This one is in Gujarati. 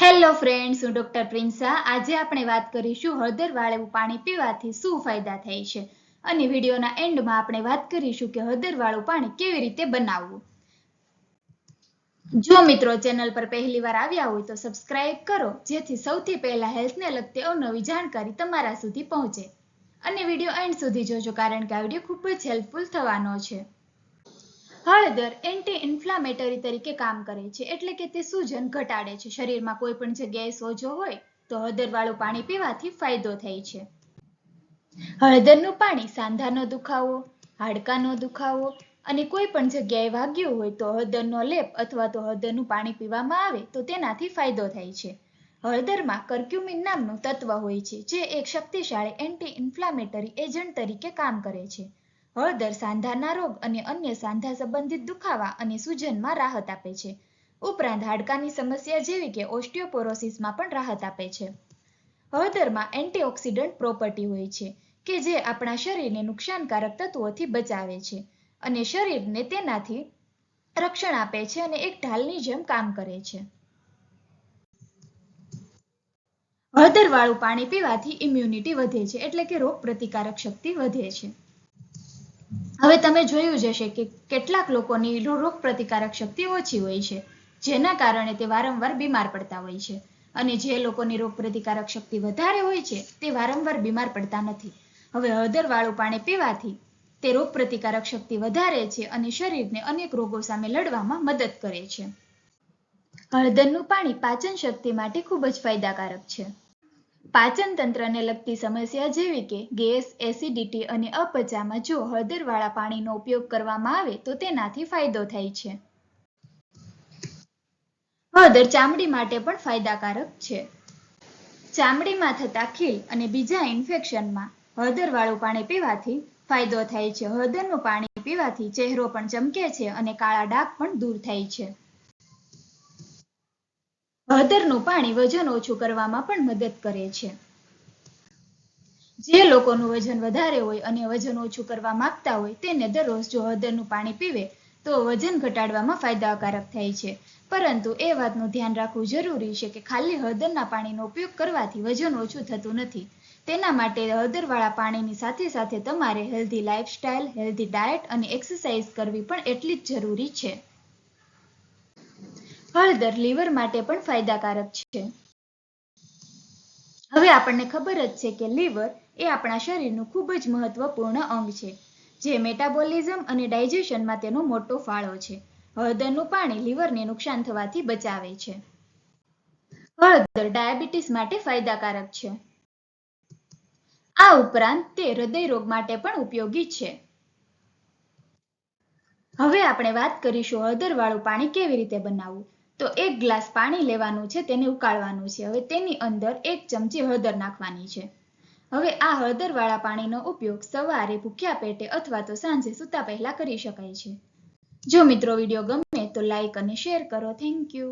હેલો ફ્રેન્ડ્સ હું ડોક્ટર પ્રિન્સા આજે આપણે વાત કરીશું હળદર વાળેવું પાણી પીવાથી શું ફાયદા થાય છે? અને વિડીયોના એન્ડમાં આપણે વાત કરીશું કે હળદર વાળું પાણી કેવી રીતે બનાવવું. જો મિત્રો ચેનલ પર પહેલી વાર આવ્યા હોય તો સબસ્ક્રાઇબ કરો, જેથી સૌથી પહેલા હેલ્થને લગતી અવનવી જાણકારી તમારા સુધી પહોંચે. અને વીડિયો એન્ડ સુધી જોજો, કારણ કે આ વીડિયો ખૂબ જ હેલ્પફુલ થવાનો છે. હળદર એન્ટી ઇન્ફ્લામેટરી તરીકે કામ કરે છે. એટલે કે તે સૂજન ઘટાડે છે. શરીરમાં કોઈ પણ જગ્યાએ સોજો હોય તો હળદરવાળું પાણી પીવાથી ફાયદો થાય છે. હળદરનું પાણી સાંધાનો દુખાવો, હાડકાનો દુખાવો અને કોઈ પણ જગ્યાએ વાગ્યું હોય તો હળદરનો લેપ અથવા તો હળદરનું પાણી પીવામાં આવે તો તેનાથી ફાયદો થાય છે. હળદરમાં કર્ક્યુમિન નામનું તત્વ હોય છે, જે એક શક્તિશાળી એન્ટી ઇન્ફ્લામેટરી એજન્ટ તરીકે કામ કરે છે. હળદર સાંધાના રોગ અને અન્ય સાંધા સંબંધિત દુખાવા અને સૂજનમાં રાહત આપે છે. ઉપરાંત હાડકાની સમસ્યા જેવી કે ઓસ્ટિયોપોરોસિસમાં પણ રાહત આપે છે. હળદરમાં એન્ટીઓક્સિડન્ટ પ્રોપર્ટી હોય છે, કે જે આપણા શરીરને નુકસાનકારક તત્વોથી બચાવે છે અને શરીરને તેનાથી રક્ષણ આપે છે અને એક ઢાલની જેમ કામ કરે છે. હળદરવાળું પાણી પીવાથી ઇમ્યુનિટી વધે છે, એટલે કે રોગ પ્રતિકારક શક્તિ વધે છે. હવે તમે જોયું જ હશે કે કેટલાક લોકોની રોગ પ્રતિકારક શક્તિ ઓછી હોય છે, જેના કારણે તે વારંવાર બીમાર પડતા હોય છે. અને જે લોકોની રોગ પ્રતિકારક શક્તિ વધારે હોય છે, તે વારંવાર બીમાર પડતા નથી. હવે હળદરવાળું પાણી પીવાથી તે રોગ પ્રતિકારક શક્તિ વધારે છે અને શરીરને અનેક રોગો સામે લડવામાં મદદ કરે છે. હળદરનું પાણી પાચન શક્તિ માટે ખૂબ જ ફાયદાકારક છે. પાચન તંત્રને લગતી સમસ્યા જેવી કે ગેસ, એસિડિટી અને અપચામાં જો હળદરવાળા પાણીનો ઉપયોગ કરવામાં આવે તો તેનાથી ફાયદો થાય છે. હળદર ચામડી માટે પણ ફાયદાકારક છે. ચામડીમાં થતા ખીલ અને બીજા ઇન્ફેક્શનમાં હળદરવાળું પાણી પીવાથી ફાયદો થાય છે. હળદરનું પાણી પીવાથી ચહેરો પણ ચમકે છે અને કાળા ડાઘ પણ દૂર થાય છે. હળદરનું પાણી વજન ઓછું કરવામાં પણ મદદ કરે છે. જે લોકોનું વજન વધારે હોય અને વજન ઓછું કરવા માંગતા હોય તેને દરરોજ જો હળદરનું પાણી પીવે, તો વજન ઘટાડવામાં ફાયદાકારક થાય છે. પરંતુ એ વાતનું ધ્યાન રાખવું જરૂરી છે કે ખાલી હળદરના પાણીનો ઉપયોગ કરવાથી વજન ઓછું થતું નથી. તેના માટે હળદરવાળા પાણીની સાથે સાથે તમારે હેલ્ધી લાઇફસ્ટાઇલ હેલ્ધી ડાયટ અને એક્સરસાઇઝ કરવી પણ એટલી જ જરૂરી છે. હળદર લીવર માટે પણ ફાયદાકારક છે. હવે આપણને ખબર જ છે કે લીવર એ આપણા શરીરનું ખૂબ જ મહત્વપૂર્ણ અંગ છે, જે મેટાબોલિઝમ અને ડાયજેશનમાં તેનો મોટો ફાળો છે. હળદરનું પાણી લીવરને નુકસાન થવાથી બચાવે છે. હળદર ડાયાબિટીસ માટે ફાયદાકારક છે. આ ઉપરાંત તે હૃદય રોગ માટે પણ ઉપયોગી છે. હવે આપણે વાત કરીશું હળદર વાળું પાણી કેવી રીતે બનાવવું? તો એક ગ્લાસ પાણી લેવાનું છે, તેને ઉકાળવાનું છે. હવે તેની અંદર એક ચમચી હળદર નાખવાની છે. હવે આ હળદરવાળા પાણીનો ઉપયોગ સવારે ભૂખ્યા પેટે અથવા તો સાંજે સૂતા પહેલા કરી શકાય છે. જો મિત્રો વીડિયો ગમે તો લાઈક અને શેર કરો. Thank you.